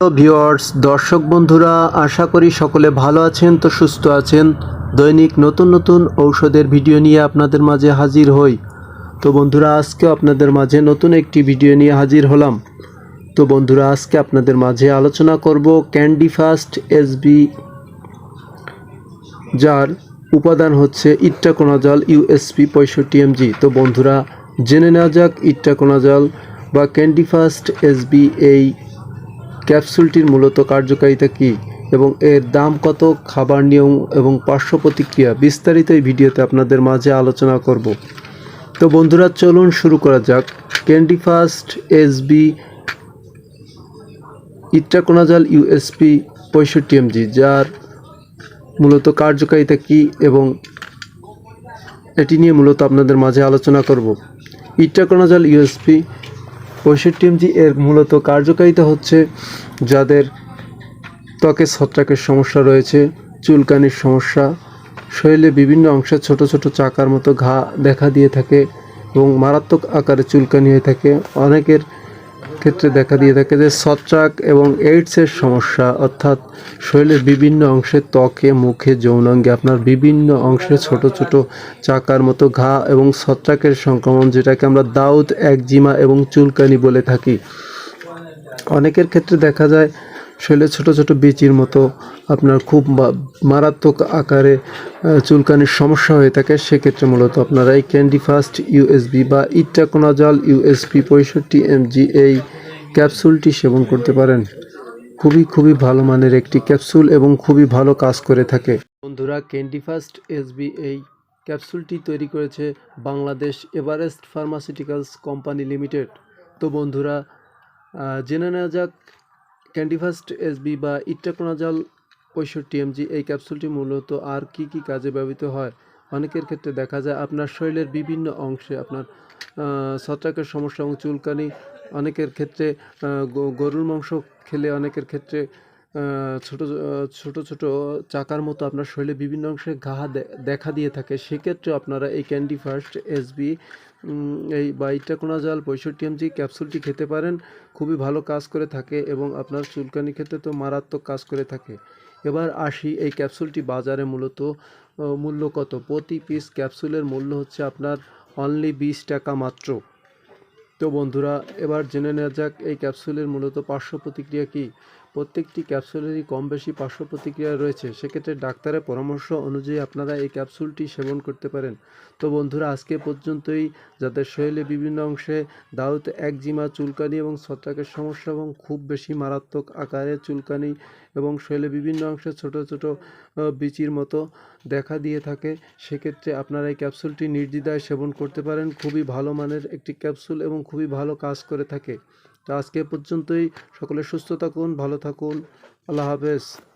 Viewers দর্শক বন্ধুরা, আশা করি সকলে ভালো আছেন তো সুস্থ আছেন। দৈনিক নতুন নতুন ঔষধের ভিডিও নিয়ে আপনাদের মাঝে হাজির হই। তো বন্ধুরা, আজকে আপনাদের মাঝে নতুন একটি ভিডিও নিয়ে হাজির হলাম। তো বন্ধুরা, আজকে আপনাদের মাঝে আলোচনা করব ক্যান্ডি ফাস্ট এসবি, যার উপাদান হচ্ছে ইট্টাকোনাজল ইউএসপি পঁয়ষট্টি এমজি। তো বন্ধুরা, জেনে নেওয়া যাক ইট্টাকোনাজল বা ক্যান্ডি ফাস্ট এসবি এই ক্যাপসুলটির মূলত কার্যকারিতা কী এবং এর দাম কত, খাবার নিয়ম এবং পার্শ্ব প্রতিক্রিয়া বিস্তারিত এই ভিডিওতে আপনাদের মাঝে আলোচনা করব। তো বন্ধুরা, চলুন শুরু করা যাক। Candi Fast SB itraconazole USP পঁয়ষট্টি এমজি, যার মূলত কার্যকারিতা কী এবং এটি নিয়ে মূলত আপনাদের মাঝে আলোচনা করব। ইট্রাকোনাজাল ইউএসপি পঁয়ষট্টি এমজি এর মূলত কার্যকারিতা হচ্ছে যাদের ত্বকে ছত্রাকের সমস্যা রয়েছে, চুলকানির সমস্যা, শরীরে বিভিন্ন অংশে ছোট ছোট চাকার মতো ঘা দেখা দিয়ে থাকে এবং মারাত্মক আকারে চুলকানি হয়ে থাকে। অনেকের ক্ষেত্রে দেখা দিয়ে থাকে যে ছত্রাক এবং এইডসের সমস্যা, অর্থাৎ শরীরের বিভিন্ন অংশে ত্বকে, মুখে, যৌনাঙ্গে আপনার বিভিন্ন অংশে ছোট ছোট চাকার মতো ঘা এবং ছত্রাকের সংক্রমণ, যেটাকে আমরা দাউদ, একজিমা এবং চুলকানি বলে থাকি। অনেকের ক্ষেত্রে দেখা যায় শরীরে ছোট ছোট বিচির মতো আপনার খুব মারাত্মক আকারে চুলকানির সমস্যা হয়ে থাকে, সেক্ষেত্রে মূলত আপনারা এই ক্যান্ডি ফাস্ট ইউএসবি বা ইট্টাকোনাজল ইউএসপি পঁয়ষট্টি এমজি এই ক্যাপসুলটি সেবন করতে পারেন। খুবই খুবই ভালো মানের একটি ক্যাপসুল এবং খুবই ভালো কাজ করে থাকে। বন্ধুরা ক্যান্ডি ফাস্ট এসবি এই ক্যাপসুলটি তৈরি করেছে Bangladesh Everest Pharmaceuticals Company Limited তো বন্ধুরা জেনে নেওয়া যাক ক্যান্ডিফাস্ট এসবি বা ইট্টাকোনাজাল পঁয়ষট্টি এমজি এই ক্যাপসুলটি মূলত আর কি কি কাজে ব্যবহৃত হয়? অনেকের ক্ষেত্রে দেখা যায় আপনার শরীরের বিভিন্ন অংশে আপনার ছত্রাকের সমস্যা এবং চুলকানি, অনেকের ক্ষেত্রে গরুর মাংস খেলে অনেকের ক্ষেত্রে ছোট ছোট ছোট চাকার মতো আপনার শরীরে বিভিন্ন অংশে ঘা দেখা দিয়ে থাকে। সেক্ষেত্রে আপনারা এই ক্যান্ডি ফার্স্ট এসবি এই বা ইটাকোনাজাল পঁয়ষট্টি এমজি ক্যাপসুলটি খেতে পারেন। খুবই ভালো কাজ করে থাকে এবং আপনার চুলকানি ক্ষেত্রে তো মারাত্মক কাজ করে থাকে। এবার আসি এই ক্যাপসুলটি বাজারে মূলত মূল্য কত? প্রতি পিস ক্যাপসুলের মূল্য হচ্ছে আপনার অনলি বিশ টাকা মাত্র। তো বন্ধুরা, এবার জেনে নেওয়া যাক এই ক্যাপসুলের মূলত পার্শ্ব প্রতিক্রিয়া কী? প্রত্যেকটি ক্যাপসুলেরই কম বেশি পার্শ্ব প্রতিক্রিয়া রয়েছে। সেক্ষেত্রে ডাক্তারের পরামর্শ অনুযায়ী আপনারা এই ক্যাপসুলটি সেবন করতে পারেন। তো বন্ধুরা, আজকে পর্যন্তই। যাদের শরীরে বিভিন্ন অংশে দাউদ, একজিমা, চুলকানি এবং ছত্রাকের সমস্যা এবং খুব বেশি মারাত্মক আকারে চুলকানি এবং শরীরে বিভিন্ন অংশে ছোট ছোট বিচির মতো দেখা দিয়ে থাকে, সেক্ষেত্রে আপনারা এই ক্যাপসুলটি নির্দ্বিধায় সেবন করতে পারেন। খুবই ভালো মানের একটি ক্যাপসুল এবং খুবই ভালো কাজ করে থাকে। তো আজকে পর্যন্তই। সকলে সুস্থ থাকুন, ভালো থাকুন। আল্লাহ হাফেজ।